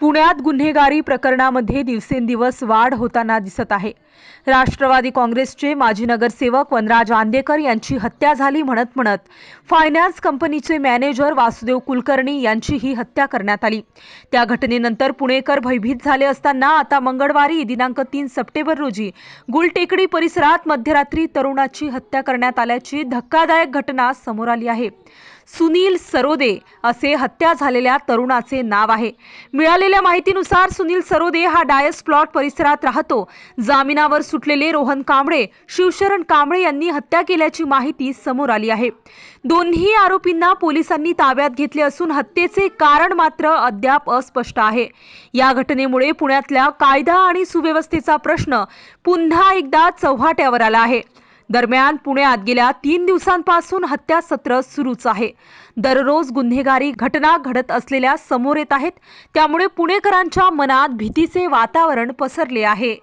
पुण्यात गुन्हेगारी प्रकरणामध्ये दिवसेंदिवस वाढ होताना दिसत आहे. राष्ट्रवादी काँग्रेसचे माजी नगरसेवक वनराज आंदेकर यांची हत्या झाली म्हणत म्हणत फायनान्स कंपनीचे मॅनेजर वासुदेव कुलकर्णी यांचीही हत्या करण्यात आली. त्या घटनेनंतर पुणेकर भयभीत झाले असताना आता मंगळवारी दिनांक तीन सप्टेंबर रोजी गुलटेकडी परिसरात मध्यरात्री तरुणाची हत्या करण्यात आल्याची धक्कादायक घटना समोर आली आहे. सुनील सरोदे असे हत्या झालेल्या तरुणाचे नाव आहे. मिळालेल्या माहितीनुसार सुनील सरोदे हा डायस प्लॉट परिसरात राहतो. जामिनावर सुटलेले रोहन कांबळे शिवशरण कांबळे यांनी हत्या केल्याची माहिती समोर आली आहे. दोन्ही आरोपींना पोलिसांनी ताब्यात घेतले असून हत्येचे कारण मात्र अद्याप अस्पष्ट आहे. या घटनेमुळे पुण्यातल्या कायदा आणि सुव्यवस्थेचा प्रश्न पुन्हा एकदा चव्हाट्यावर आला आहे. दरम्यान पुण्यात गेल्या तीन दिवसांपासून हत्या सत्र सुरूच आहे. दररोज गुन्हेगारी घटना घडत असलेल्या समोर येत आहेत. त्यामुळे पुणेकरांच्या मनात भीतीचे वातावरण पसरले आहे.